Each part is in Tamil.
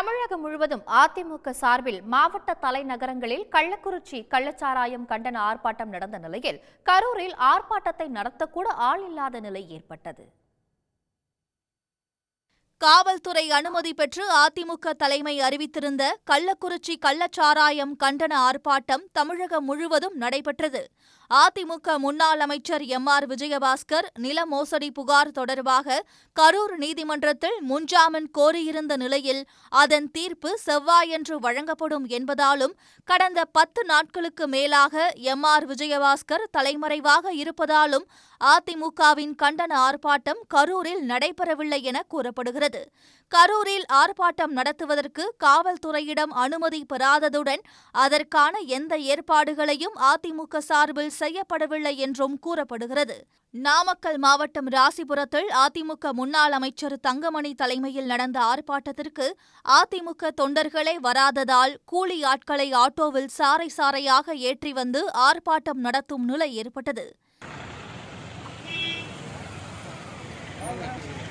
தமிழகம் முழுவதும் அதிமுக சார்பில் மாவட்ட தலைநகரங்களில் கள்ளக்குறிச்சி கள்ளச்சாராயம் கண்டன ஆர்ப்பாட்டம் நடந்த நிலையில் கரூரில் ஆர்ப்பாட்டத்தை நடத்தக்கூட ஆள் இல்லாத நிலை ஏற்பட்டது. காவல்துறை அனுமதி பெற்று அதிமுக தலைமை அறிவித்திருந்த கள்ளக்குறிச்சி கள்ளச்சாராயம் கண்டன ஆர்ப்பாட்டம் தமிழகம் முழுவதும் நடைபெற்றது. அதிமுக முன்னாள் அமைச்சர் எம் ஆர் விஜயபாஸ்கர் நில மோசடி புகார் தொடர்பாக கரூர் நீதிமன்றத்தில் முன்ஜாமீன் கோரியிருந்த நிலையில் அதன் தீர்ப்பு செவ்வாயன்று வழங்கப்படும் என்பதாலும் கடந்த பத்து நாட்களுக்கு மேலாக எம் ஆர் விஜயபாஸ்கர் தலைமறைவாக இருப்பதாலும் அதிமுகவின் கண்டன ஆர்ப்பாட்டம் கரூரில் நடைபெறவில்லை என கூறப்படுகிறது. கரூரில் ஆர்ப்பாட்டம் நடத்துவதற்கு காவல்துறையிடம் அனுமதி பெறாததுடன் அதற்கான எந்த ஏற்பாடுகளையும் அதிமுக சார்பில் செய்யப்படவில்லை என்றும் கூறப்படுகிறது. நாமக்கல் மாவட்டம் ராசிபுரத்தில் அதிமுக முன்னாள் அமைச்சர் தங்கமணி தலைமையில் நடந்த ஆர்ப்பாட்டத்திற்கு அதிமுக தொண்டர்களே வராததால் கூலி ஆட்களை ஆட்டோவில் சாறை சாறையாக ஏற்றி வந்து ஆர்ப்பாட்டம் நடத்தும் நிலை ஏற்பட்டது.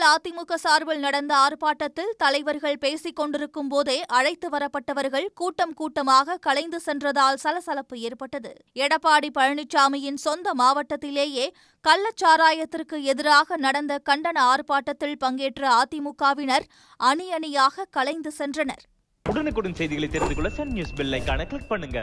சென்னையில் அதிமுக சார்பில் நடந்த ஆர்ப்பாட்டத்தில் தலைவர்கள் பேசிக் கொண்டிருக்கும் போதே அழைத்து வரப்பட்டவர்கள் கூட்டம் கூட்டமாக கலைந்து சென்றதால் சலசலப்பு ஏற்பட்டது. எடப்பாடி பழனிசாமியின் சொந்த மாவட்டத்திலேயே கள்ளச்சாராயத்திற்கு எதிராக நடந்த கண்டன ஆர்ப்பாட்டத்தில் பங்கேற்ற அதிமுகவினர் அணி அணியாக கலைந்து சென்றனர். உடனுக்குடன் செய்திகளை தெரிந்து கொள்ள சன் நியூஸ் பெல் கிளிக் பண்ணுங்க.